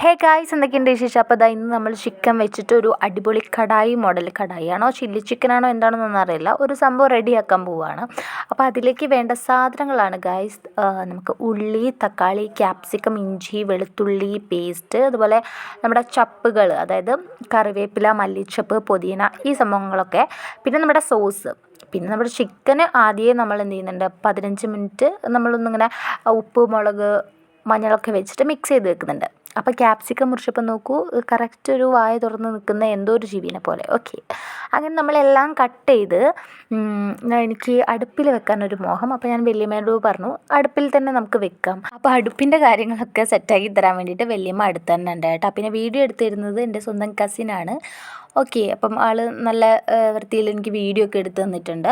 Hey guys എന്തൊക്കെയുണ്ട് വിശേഷം? അപ്പോൾ ഇതാ ഇന്ന് നമ്മൾ ചിക്കൻ വെച്ചിട്ട് ഒരു അടിപൊളി കടായി മോഡൽ കടായിയാണോ? ചില്ലി ചിക്കനാണോ എന്താണെന്നൊന്നും അറിയില്ല. ഒരു സംഭവം റെഡിയാക്കാൻ പോവുകയാണ് അപ്പോൾ അതിലേക്ക് വേണ്ട സാധനങ്ങളാണ് ഗായ്സ് നമുക്ക് ഉള്ളി തക്കാളി ക്യാപ്സിക്കം ഇഞ്ചി വെളുത്തുള്ളി പേസ്റ്റ് അതുപോലെ നമ്മുടെ ചപ്പുകൾ അതായത് കറിവേപ്പില മല്ലിച്ചപ്പ് പുതിന ഈ സംഭവങ്ങളൊക്കെ. പിന്നെ നമ്മുടെ സോസ് പിന്നെ നമ്മുടെ ചിക്കന് ആദ്യമേ നമ്മൾ എന്ത് ചെയ്യുന്നുണ്ട്? പതിനഞ്ച് മിനിറ്റ് നമ്മളൊന്നിങ്ങനെ ഉപ്പ് മുളക് മഞ്ഞളൊക്കെ വെച്ചിട്ട് മിക്സ് ചെയ്ത് വെക്കുന്നുണ്ട്. അപ്പോൾ ക്യാപ്സിക്കം മുറിച്ചപ്പോൾ നോക്കൂ കറക്റ്റ് ഒരു വായ തുറന്ന് നിൽക്കുന്ന എന്തോ ഒരു ജീവിനെ പോലെ. ഓക്കെ അങ്ങനെ നമ്മളെല്ലാം കട്ട് ചെയ്ത് എനിക്ക് അടുപ്പിൽ വെക്കാൻ ഒരു മോഹം. അപ്പോൾ ഞാൻ വല്യമ്മയോട് പറഞ്ഞു അടുപ്പിൽ തന്നെ നമുക്ക് വെക്കാം. അപ്പോൾ അടുപ്പിന്റെ കാര്യങ്ങളൊക്കെ സെറ്റാക്കി തരാൻ വേണ്ടിയിട്ട് വല്യമ്മ അടുത്ത് തന്നെ ഉണ്ടായിട്ട് പിന്നെ വീഡിയോ എടുത്തിരുന്നത് എന്റെ സ്വന്തം കസിനാണ് ഓക്കെ അപ്പം ആൾ നല്ല വൃത്തിയിൽ എനിക്ക് വീഡിയോ ഒക്കെ എടുത്ത് തന്നിട്ടുണ്ട്.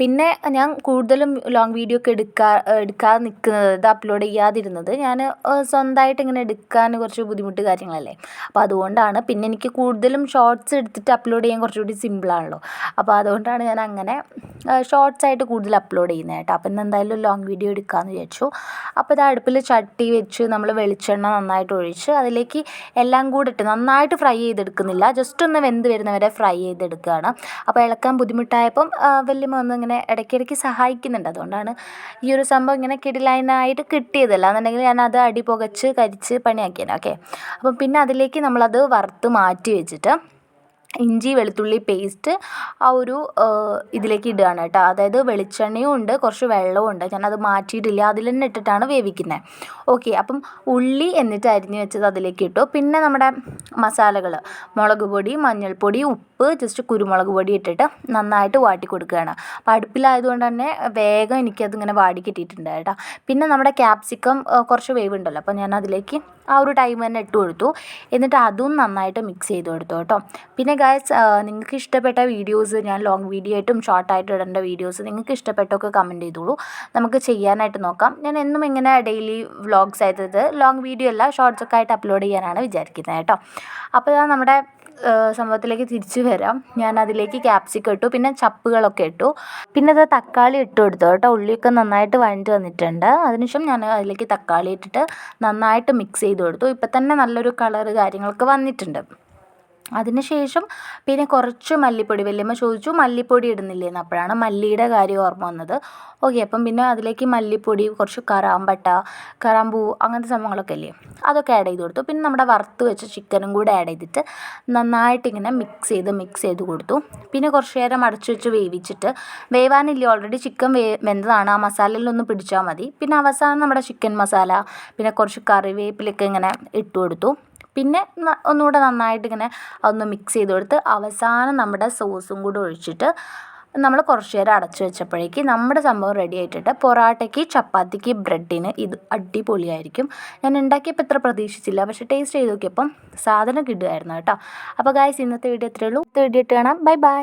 പിന്നെ ഞാൻ കൂടുതലും ലോങ് വീഡിയോ ഒക്കെ എടുക്കാ എടുക്കാതെ നിൽക്കുന്നത് ഇത് അപ്ലോഡ് ചെയ്യാതിരുന്നത് ഞാൻ സ്വന്തമായിട്ട് ഇങ്ങനെ എടുക്കാൻ കുറച്ച് ബുദ്ധിമുട്ട് കാര്യങ്ങളല്ലേ. അപ്പോൾ അതുകൊണ്ടാണ് പിന്നെ എനിക്ക് കൂടുതലും ഷോർട്സ് എടുത്തിട്ട് അപ്ലോഡ് ചെയ്യാൻ കുറച്ചുകൂടി സിമ്പിളാണല്ലോ അപ്പോൾ അതുകൊണ്ടാണ് ഞാൻ അങ്ങനെ ഷോർട്സ് ആയിട്ട് കൂടുതൽ അപ്ലോഡ് ചെയ്യുന്നത് കേട്ടോ. അപ്പം ഇന്ന് എന്തായാലും ലോങ് വീഡിയോ എടുക്കാമെന്ന് വിചാരിച്ചു. അപ്പോൾ ഇത് അടുപ്പിൽ ചട്ടി വെച്ച് നമ്മൾ വെളിച്ചെണ്ണ നന്നായിട്ട് ഒഴിച്ച് അതിലേക്ക് എല്ലാം കൂടെ ഇട്ട് നന്നായിട്ട് ഫ്രൈ ചെയ്തെടുക്കുന്നില്ല. ജസ്റ്റ് ഒന്ന് വെന്ത് വരുന്നവരെ ഫ്രൈ ചെയ്തെടുക്കുകയാണ്. അപ്പോൾ ഇളക്കാൻ ബുദ്ധിമുട്ടായപ്പം വല്യമ്മ ഒന്ന് ഇങ്ങനെ ഇടയ്ക്കിടയ്ക്ക് സഹായിക്കുന്നുണ്ട്. അതുകൊണ്ടാണ് ഈ ഒരു സംഭവം ഇങ്ങനെ കിടിലൈനായിട്ട് കിട്ടിയതല്ല. എന്നുണ്ടെങ്കിൽ ഞാൻ അത് അടി പുകച്ച് കരിച്ച് പണിയാക്കിയേനെ. ഓക്കെ. അപ്പം പിന്നെ അതിലേക്ക് നമ്മളത് വറുത്ത് മാറ്റി വെച്ചിട്ട് ഇഞ്ചി വെളുത്തുള്ളി പേസ്റ്റ് ആ ഒരു ഇതിലേക്ക് ഇടുകയാണ് കേട്ടോ. അതായത് വെളിച്ചെണ്ണയും ഉണ്ട് കുറച്ച് വെള്ളവും ഉണ്ട്. ഞാൻ അത് മാറ്റിയിട്ടില്ല. അതിൽ തന്നെ ഇട്ടിട്ടാണ് വേവിക്കുന്നത് ഓക്കെ അപ്പം ഉള്ളി എന്നിട്ട് അരിഞ്ഞ് വെച്ചത് അതിലേക്ക് ഇട്ടു. പിന്നെ നമ്മുടെ മസാലകൾ മുളക് പൊടി മഞ്ഞൾപ്പൊടി ഉപ്പ് ജസ്റ്റ് കുരുമുളക് പൊടി ഇട്ടിട്ട് നന്നായിട്ട് വാട്ടി കൊടുക്കുകയാണ്. അപ്പോൾ അടുപ്പിലായതുകൊണ്ട് തന്നെ വേഗം എനിക്കതിങ്ങനെ വാടി കിട്ടിയിട്ടുണ്ട് കേട്ടോ. പിന്നെ നമ്മുടെ ക്യാപ്സിക്കം കുറച്ച് വേവുണ്ടല്ലോ. അപ്പോൾ ഞാൻ അതിലേക്ക് ആ ഒരു ടൈം തന്നെ ഇട്ട് കൊടുത്തു. എന്നിട്ട് അതും നന്നായിട്ട് മിക്സ് ചെയ്ത് കൊടുത്തു കേട്ടോ. പിന്നെ ഗായ്സ് നിങ്ങൾക്ക് ഇഷ്ടപ്പെട്ട വീഡിയോസ് ഞാൻ ലോങ് വീഡിയോ ആയിട്ടും ഷോർട്ടായിട്ട് ഇടേണ്ട വീഡിയോസ് നിങ്ങൾക്ക് ഇഷ്ടപ്പെട്ടൊക്കെ കമന്റ് ചെയ്തോളൂ. നമുക്ക് ചെയ്യാനായിട്ട് നോക്കാം. ഞാൻ എന്നും ഇങ്ങനെ ഡെയിലി വ്ളോഗ്സ് ആയിട്ട് ലോങ് വീഡിയോ അല്ല ഷോർട്സ് ഒക്കെ ആയിട്ട് അപ്ലോഡ് ചെയ്യാനാണ് വിചാരിക്കുന്നത് കേട്ടോ. അപ്പോൾ നമ്മുടെ സംഭവത്തിലേക്ക് തിരിച്ചു വരാം. ഞാൻ അതിലേക്ക് ക്യാപ്സിക്കം ഇട്ടു പിന്നെ ചപ്പുകളൊക്കെ ഇട്ടു. പിന്നെ അത് തക്കാളി ഇട്ട് കൊടുത്തു കേട്ടോ. ഉള്ളിയൊക്കെ നന്നായിട്ട് വഴണ്ട് വന്നിട്ടുണ്ട്. അതിനുശേഷം ഞാൻ അതിലേക്ക് തക്കാളി ഇട്ടിട്ട് നന്നായിട്ട് മിക്സ് ചെയ്ത് കൊടുത്തു. ഇപ്പം തന്നെ നല്ലൊരു കളറ് കാര്യങ്ങളൊക്കെ വന്നിട്ടുണ്ട്. അതിന് ശേഷം പിന്നെ കുറച്ച് മല്ലിപ്പൊടി വല്യമ്മ ചോദിച്ചു മല്ലിപ്പൊടി ഇടുന്നില്ലേന്ന് അപ്പോഴാണ് മല്ലിയുടെ കാര്യം ഓർമ്മ വന്നത്. ഓക്കെ അപ്പം പിന്നെ അതിലേക്ക് മല്ലിപ്പൊടി കുറച്ച് കറാമ്പട്ട കറാമ്പൂ അങ്ങനത്തെ സംഭവങ്ങളൊക്കെ ഇല്ലേ? അതൊക്കെ ആഡ് ചെയ്ത് കൊടുത്തു. പിന്നെ നമ്മുടെ വറുത്ത് വെച്ച ചിക്കനും കൂടെ ആഡ് ചെയ്തിട്ട് നന്നായിട്ട് ഇങ്ങനെ മിക്സ് ചെയ്ത് മിക്സ് ചെയ്ത് കൊടുത്തു. പിന്നെ കുറച്ച് നേരം അടച്ചു വെച്ച് വേവിച്ചിട്ട് വേവാനില്ല? ഓൾറെഡി ചിക്കൻ വേ വെന്തതാണ്. ആ മസാലയിലൊന്ന് പിടിച്ചാൽ മതി. പിന്നെ അവസാനം നമ്മുടെ ചിക്കൻ മസാല പിന്നെ കുറച്ച് കറിവേപ്പിലൊക്കെ ഇങ്ങനെ ഇട്ട് കൊടുത്തു. പിന്നെ ഒന്നുകൂടെ നന്നായിട്ട് ഇങ്ങനെ ഒന്ന് മിക്സ് ചെയ്ത് കൊടുത്ത് അവസാനം നമ്മുടെ സോസും കൂടെ ഒഴിച്ചിട്ട് നമ്മൾ കുറച്ച് നേരം അടച്ചു വെച്ചപ്പോഴേക്ക് നമ്മുടെ സംഭവം റെഡി ആയിട്ടുണ്ട്. പൊറാട്ടയ്ക്ക് ചപ്പാത്തിക്ക് ബ്രെഡിന് ഇത് അടിപൊളിയായിരിക്കും. ഞാൻ ഉണ്ടാക്കിയപ്പോൾ ഇത്ര പ്രതീക്ഷിച്ചില്ല. പക്ഷേ ടേസ്റ്റ് ചെയ്ത് നോക്കിയപ്പം സാധനം കിട്ടുമായിരുന്നു കേട്ടോ. അപ്പോൾ ഗായ്സ് ഇന്നത്തെ വീഡിയോ ഇത്രയേ ഉള്ളൂ. വീഡിയോ ഇട്ട് കാണാം. Bye bye